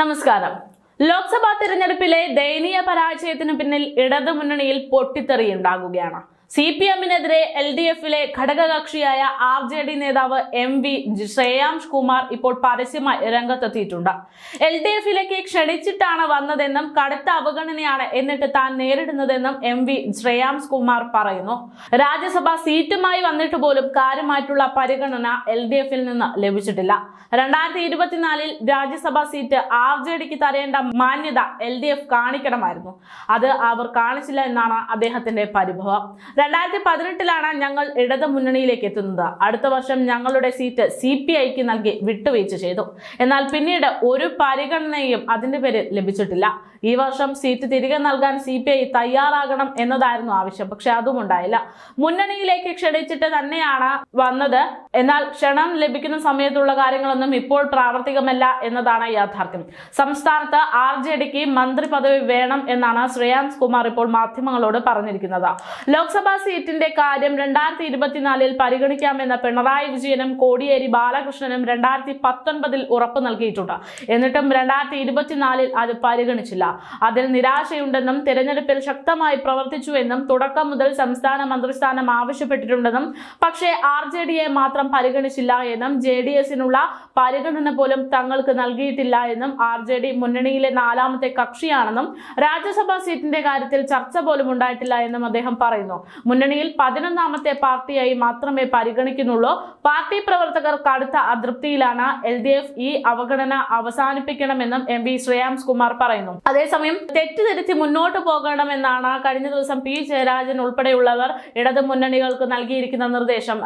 നമസ്കാരം. ലോക്സഭാ തിരഞ്ഞെടുപ്പിലെ ദയനീയ പരാജയത്തിന് പിന്നിൽ ഇടതുമുന്നണിയിൽ പൊട്ടിത്തെറിയുണ്ടാകുകയാണ്. സി പി എമ്മിനെതിരെ എൽ ഡി എഫിലെ ഘടകകക്ഷിയായ ആർ ജെ ഡി നേതാവ് എം വി ശ്രേയാംഷ് കുമാർ ഇപ്പോൾ പരസ്യമായി രംഗത്തെത്തിയിട്ടുണ്ട്. എൽ ഡി എഫിലേക്ക് ക്ഷണിച്ചിട്ടാണ് വന്നതെന്നും കടുത്ത അവഗണനയാണ് എന്നിട്ട് താൻ നേരിടുന്നതെന്നും എം വി ശ്രേയാംഷ് കുമാർ പറയുന്നു. രാജ്യസഭ സീറ്റുമായി വന്നിട്ട് പോലും കാര്യമായിട്ടുള്ള പരിഗണന എൽ ഡി എഫിൽ നിന്ന് ലഭിച്ചിട്ടില്ല. രണ്ടായിരത്തി ഇരുപത്തിനാലിൽ രാജ്യസഭാ സീറ്റ് ആർ ജെ ഡിക്ക് തരേണ്ട മാന്യത എൽ ഡി എഫ് കാണിക്കണമായിരുന്നു. അത് അവർ കാണിച്ചില്ല എന്നാണ് അദ്ദേഹത്തിന്റെ പരിഭവം. രണ്ടായിരത്തി പതിനെട്ടിലാണ് ഞങ്ങൾ ഇടത് മുന്നണിയിലേക്ക് എത്തുന്നത്. അടുത്ത വർഷം ഞങ്ങളുടെ സീറ്റ് സി പി ഐക്ക് നൽകി വിട്ടുവീഴ്ച ചെയ്തു. എന്നാൽ പിന്നീട് ഒരു പരിഗണനയും അതിന്റെ പേരിൽ ലഭിച്ചിട്ടില്ല. ഈ വർഷം സീറ്റ് തിരികെ നൽകാൻ സി പി ഐ തയ്യാറാകണം എന്നതായിരുന്നു ആവശ്യം. പക്ഷെ അതും ഉണ്ടായില്ല. മുന്നണിയിലേക്ക് ക്ഷണിച്ചിട്ട് തന്നെയാണ് വന്നത്. എന്നാൽ ക്ഷണം ലഭിക്കുന്ന സമയത്തുള്ള കാര്യങ്ങളൊന്നും ഇപ്പോൾ പ്രാവർത്തികമല്ല എന്നതാണ് യാഥാർത്ഥ്യം. സംസ്ഥാനത്ത് ആർ ജെ ഡിക്ക് മന്ത്രി പദവി വേണം എന്നാണ് ശ്രേയാംസ് കുമാർ ഇപ്പോൾ മാധ്യമങ്ങളോട് പറഞ്ഞിരിക്കുന്നത്. ലോക്സഭാ സീറ്റിന്റെ കാര്യം രണ്ടായിരത്തി ഇരുപത്തിനാലിൽ പരിഗണിക്കാമെന്ന പിണറായി വിജയനും കോടിയേരി ബാലകൃഷ്ണനും രണ്ടായിരത്തി പത്തൊൻപതിൽ ഉറപ്പു നൽകിയിട്ടുണ്ട്. എന്നിട്ടും രണ്ടായിരത്തി ഇരുപത്തിനാലിൽ അത് പരിഗണിച്ചില്ല. അതിൽ നിരാശയുണ്ടെന്നും തിരഞ്ഞെടുപ്പിൽ ശക്തമായി പ്രവർത്തിച്ചുവെന്നും തുടക്കം മുതൽ സംസ്ഥാന മന്ത്രിസ്ഥാനം ആവശ്യപ്പെട്ടിട്ടുണ്ടെന്നും പക്ഷേ ആർ ജെ ഡിയെ മാത്രം പരിഗണിച്ചില്ല എന്നും ജെ ഡി എസിനുള്ള പരിഗണന പോലും തങ്ങൾക്ക് നൽകിയിട്ടില്ല എന്നും ആർ ജെ ഡി മുന്നണിയിലെ നാലാമത്തെ കക്ഷിയാണെന്നും രാജ്യസഭാ സീറ്റിന്റെ കാര്യത്തിൽ ചർച്ച പോലും ഉണ്ടായിട്ടില്ല എന്നും അദ്ദേഹം പറയുന്നു. മുന്നണിയിൽ പതിനൊന്നാമത്തെ പാർട്ടിയായി മാത്രമേ പരിഗണിക്കുന്നുള്ളൂ. പാർട്ടി പ്രവർത്തകർ കടുത്ത അതൃപ്തിയിലാണ് എൽ ഡി എഫ് ഈ അവഗണന അവസാനിപ്പിക്കണമെന്നും എം വി ശ്രേയാംസ് കുമാർ പറയുന്നു. അതേസമയം തെറ്റിദ്ധരിച്ച് മുന്നോട്ട് പോകണമെന്നാണ് കഴിഞ്ഞ ദിവസം പി ജയരാജൻ ഉൾപ്പെടെയുള്ളവർ ഇടതു മുന്നണികൾക്ക് നൽകിയിരിക്കുന്ന നിർദ്ദേശം.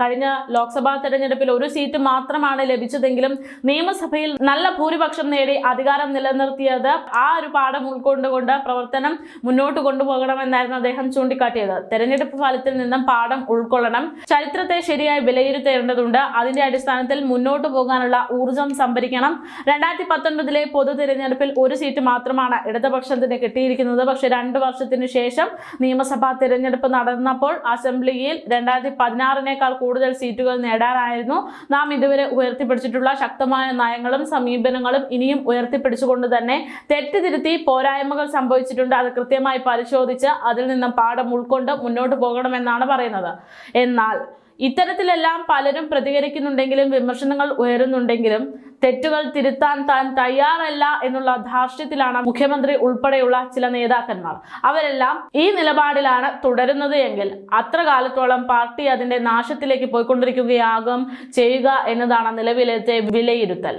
കഴിഞ്ഞ ലോക്സഭാ തെരഞ്ഞെടുപ്പിൽ ഒരു സീറ്റ് മാത്രമാണ് ലഭിച്ചതെങ്കിലും നിയമസഭയിൽ നല്ല ഭൂരിപക്ഷം നേടി അധികാരം നിലനിർത്തിയത് ആ ഒരു പാഠം ഉൾക്കൊണ്ടുകൊണ്ട് പ്രവർത്തനം മുന്നോട്ട് കൊണ്ടുപോകണമെന്നായിരുന്നു അദ്ദേഹം ചൂണ്ടിക്കാട്ടിയത്. തെരഞ്ഞെടുപ്പ് ഫലത്തിൽ നിന്നും പാഠം ഉൾക്കൊള്ളണം. ചരിത്രത്തെ ശരിയായി വിലയിരുത്തേണ്ടതുണ്ട്. അതിന്റെ അടിസ്ഥാനത്തിൽ മുന്നോട്ട് പോകാനുള്ള ഊർജം സംഭരിക്കണം. രണ്ടായിരത്തി പത്തൊൻപതിലെ പൊതു തിരഞ്ഞെടുപ്പിൽ ഒരു സീറ്റ് മാത്രമാണ് ഇടതുപക്ഷത്തിന് കിട്ടിയിരിക്കുന്നത്. പക്ഷേ രണ്ടു വർഷത്തിന് ശേഷം നിയമസഭാ തിരഞ്ഞെടുപ്പ് നടന്നപ്പോൾ അസംബ്ലിയിൽ രണ്ടായിരത്തി പതിനാറിനേക്കാൾ കൂടുതൽ സീറ്റുകൾ നേടാനായിരുന്നു. നാം ഇതുവരെ ഉയർത്തിപ്പിടിച്ചിട്ടുള്ള ശക്തമായ നയങ്ങളും സമീപനങ്ങളും ഇനിയും ഉയർത്തിപ്പിടിച്ചുകൊണ്ട് തന്നെ തെറ്റുതിരുത്തി പോരായ്മകൾ സംഭവിച്ചിട്ടുണ്ട്. അത് കൃത്യമായി പരിശോധിച്ച് അതിൽ നിന്നും പാഠം ഉൾക്കൊണ്ട് മുന്നോട്ട് പോകണമെന്നാണ് പറയുന്നത്. എന്നാൽ ഇത്തരത്തിലെല്ലാം പലരും പ്രതികരിക്കുന്നുണ്ടെങ്കിലും വിമർശനങ്ങൾ ഉയരുന്നുണ്ടെങ്കിലും തെറ്റുകൾ തിരുത്താൻ താൻ തയ്യാറല്ല എന്നുള്ള ധാർഷ്ട്യത്തിലാണ് മുഖ്യമന്ത്രി ഉൾപ്പെടെയുള്ള ചില നേതാക്കന്മാർ. അവരെല്ലാം ഈ നിലപാടിലാണ് തുടരുന്നത് എങ്കിൽ അത്ര കാലത്തോളം പാർട്ടി അതിന്റെ നാശത്തിലേക്ക് പോയിക്കൊണ്ടിരിക്കുകയാകും ചെയ്യുക എന്നതാണ് നിലവിലത്തെ വിലയിരുത്തൽ.